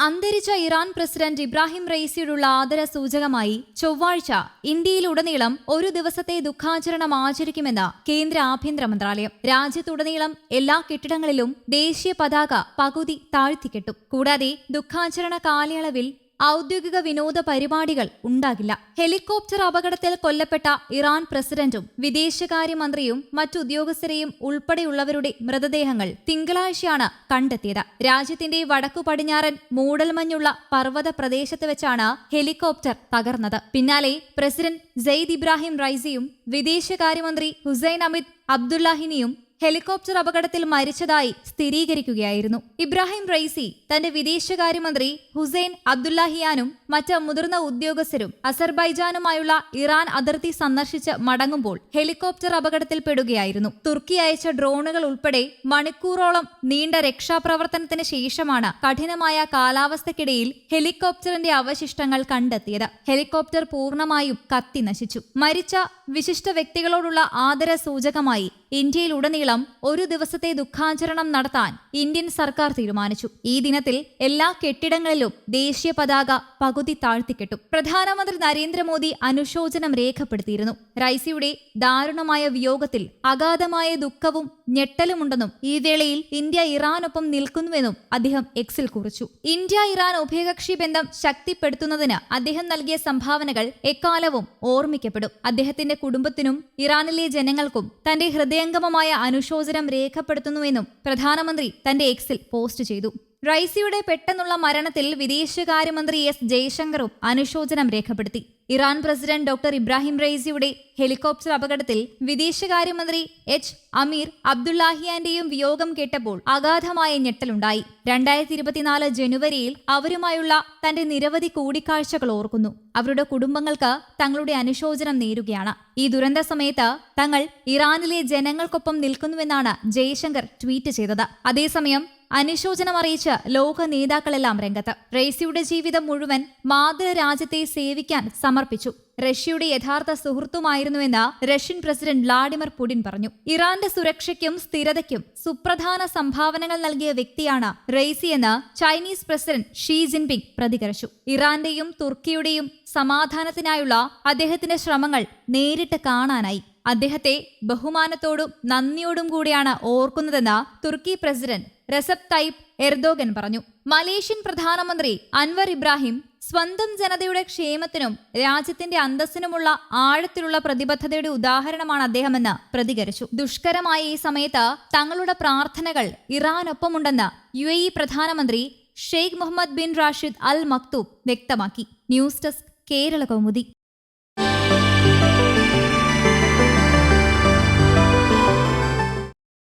അന്തരിച്ച Iran president Ibrahim റൈസിയോടുള്ള ആദര സൂചകമായി ചൊവ്വാഴ്ച ഇന്ത്യയിലുടനീളം ഒരു ദിവസത്തെ ദുഃഖാചരണം ആചരിക്കുമെന്ന് കേന്ദ്ര ആഭ്യന്തര മന്ത്രാലയം. രാജ്യത്തുടനീളം എല്ലാ കെട്ടിടങ്ങളിലും ദേശീയ പതാക പകുതി താഴ്ത്തിക്കെട്ടും. കൂടാതെ ദുഃഖാചരണ കാലയളവിൽ ഔദ്യോഗിക വിനോദ പരിപാടികൾ ഉണ്ടാകില്ല. ഹെലികോപ്റ്റർ അപകടത്തിൽ കൊല്ലപ്പെട്ട ഇറാൻ പ്രസിഡന്റും വിദേശകാര്യമന്ത്രിയും മറ്റുദ്യോഗസ്ഥരെയും ഉൾപ്പെടെയുള്ളവരുടെ മൃതദേഹങ്ങൾ തിങ്കളാഴ്ചയാണ് കണ്ടെത്തിയത്. രാജ്യത്തിന്റെ വടക്കു പടിഞ്ഞാറൻ മൂടൽമഞ്ഞുള്ള പർവത പ്രദേശത്ത് വെച്ചാണ് ഹെലികോപ്റ്റർ തകർന്നത്. പിന്നാലെ പ്രസിഡന്റ് സെയ്ദ് ഇബ്രാഹിം റൈസിയും വിദേശകാര്യമന്ത്രി ഹുസൈൻ അമിത് അബ്ദുല്ലാഹിനിയും ഹെലികോപ്റ്റർ അപകടത്തിൽ മരിച്ചതായി സ്ഥിരീകരിക്കുകയായിരുന്നു. ഇബ്രാഹിം റൈസി തന്റെ വിദേശകാര്യമന്ത്രി ഹുസൈൻ അബ്ദുല്ലാഹിയാനും മറ്റ് മുതിർന്ന ഉദ്യോഗസ്ഥരും അസർബൈജാനുമായുള്ള ഇറാൻ അതിർത്തി സന്ദർശിച്ച് മടങ്ങുമ്പോൾ ഹെലികോപ്റ്റർ അപകടത്തിൽപ്പെടുകയായിരുന്നു തുർക്കി അയച്ച ഡ്രോണുകൾ ഉൾപ്പെടെ മണിക്കൂറോളം നീണ്ട രക്ഷാപ്രവർത്തനത്തിന് ശേഷമാണ് കഠിനമായ കാലാവസ്ഥക്കിടയിൽ ഹെലികോപ്റ്ററിന്റെ അവശിഷ്ടങ്ങൾ കണ്ടെത്തിയത്. ഹെലികോപ്റ്റർ പൂർണമായും കത്തി നശിച്ചു. മരിച്ച വിശിഷ്ട വ്യക്തികളോടുള്ള ആദര സൂചകമായി ഇന്ത്യയിലുടനീളം ഒരു ദിവസത്തെ ദുഃഖാചരണം നടത്താൻ ഇന്ത്യൻ സർക്കാർ തീരുമാനിച്ചു. ഈ ദിനത്തിൽ എല്ലാ കെട്ടിടങ്ങളിലും ദേശീയ പതാക പകുതി താഴ്ത്തിക്കെട്ടും. പ്രധാനമന്ത്രി നരേന്ദ്രമോദി അനുശോചനം രേഖപ്പെടുത്തിയിരുന്നു. റൈസിയുടെ ദാരുണമായ വിയോഗത്തിൽ അഗാധമായ ദുഃഖവും ഞെട്ടലുമുണ്ടെന്നും ഈ വേളയിൽ ഇന്ത്യ ഇറാനൊപ്പം നിൽക്കുന്നുവെന്നും അദ്ദേഹം എക്സിൽ കുറിച്ചു. ഇന്ത്യ ഇറാൻ ഉഭയകക്ഷി ബന്ധം ശക്തിപ്പെടുത്തുന്നതിന് അദ്ദേഹം നൽകിയ സംഭാവനകൾ എക്കാലവും ഓർമ്മിക്കപ്പെടും. അദ്ദേഹത്തിന്റെ കുടുംബത്തിനും ഇറാനിലെ ജനങ്ങൾക്കും തന്റെ ഹൃദയംഗമമായ അനുശോചനം രേഖപ്പെടുത്തുന്നുവെന്നും പ്രധാനമന്ത്രി തന്റെ എക്സിൽ പോസ്റ്റ് ചെയ്തു. റൈസിയുടെ പെട്ടെന്നുള്ള മരണത്തിൽ വിദേശകാര്യമന്ത്രി എസ് ജയശങ്കറും അനുശോചനം രേഖപ്പെടുത്തി. ഇറാൻ പ്രസിഡന്റ് ഡോക്ടർ ഇബ്രാഹിം റൈസിയുടെ ഹെലികോപ്റ്റർ അപകടത്തിൽ വിദേശകാര്യമന്ത്രി എച്ച് അമീർ അബ്ദുല്ലാഹിയാന്റെയും വിയോഗം കേട്ടപ്പോൾ അഗാധമായ ഞെട്ടലുണ്ടായി. രണ്ടായിരത്തി ഇരുപത്തിനാല് ജനുവരിയിൽ അവരുമായുള്ള തന്റെ നിരവധി കൂടിക്കാഴ്ചകൾ ഓർക്കുന്നു. അവരുടെ കുടുംബങ്ങൾക്ക് തങ്ങളുടെ അനുശോചനം നേരുകയാണ്. ഈ ദുരന്ത സമയത്ത് തങ്ങൾ ഇറാനിലെ ജനങ്ങൾക്കൊപ്പം നിൽക്കുന്നുവെന്നാണ് ജയശങ്കർ ട്വീറ്റ് ചെയ്തത്. അതേസമയം അനുശോചനം അറിയിച്ച് ലോക നേതാക്കളെല്ലാം രംഗത്ത്. റേസിയുടെ ജീവിതം മുഴുവൻ മാതൃരാജ്യത്തെ സേവിക്കാൻ സമർപ്പിച്ചു. റഷ്യയുടെ യഥാർത്ഥ സുഹൃത്തുമായിരുന്നുവെന്ന് റഷ്യൻ പ്രസിഡന്റ് വ്ളാഡിമിർ പുടിൻ പറഞ്ഞു. ഇറാന്റെ സുരക്ഷയ്ക്കും സ്ഥിരതയ്ക്കും സുപ്രധാന സംഭാവനകൾ നൽകിയ വ്യക്തിയാണ് റെയ്സിയെന്ന് ചൈനീസ് പ്രസിഡന്റ് ഷീ ജിൻപിങ് പ്രതികരിച്ചു. ഇറാന്റെയും തുർക്കിയുടെയും സമാധാനത്തിനായുള്ള അദ്ദേഹത്തിന്റെ ശ്രമങ്ങൾ നേരിട്ട് കാണാനായി. അദ്ദേഹത്തെ ബഹുമാനത്തോടും നന്ദിയോടും കൂടിയാണ് ഓർക്കുന്നതെന്ന് തുർക്കി പ്രസിഡന്റ് റസബ് തൈബ് എർദോഗൻ പറഞ്ഞു. മലേഷ്യൻ പ്രധാനമന്ത്രി അൻവർ ഇബ്രാഹിം സ്വന്തം ജനതയുടെ ക്ഷേമത്തിനും രാജ്യത്തിന്റെ അന്തസ്സിനുമുള്ള ആഴത്തിലുള്ള പ്രതിബദ്ധതയുടെ ഉദാഹരണമാണ് അദ്ദേഹമെന്ന് പ്രതികരിച്ചു. ദുഷ്കരമായ ഈ സമയത്ത് തങ്ങളുടെ പ്രാർത്ഥനകൾ ഇറാനൊപ്പമുണ്ടെന്ന് യു എ ഇ പ്രധാനമന്ത്രി Sheikh Mohammed bin Rashid Al Maktoum വ്യക്തമാക്കി. News desk Kerala Kaumudi.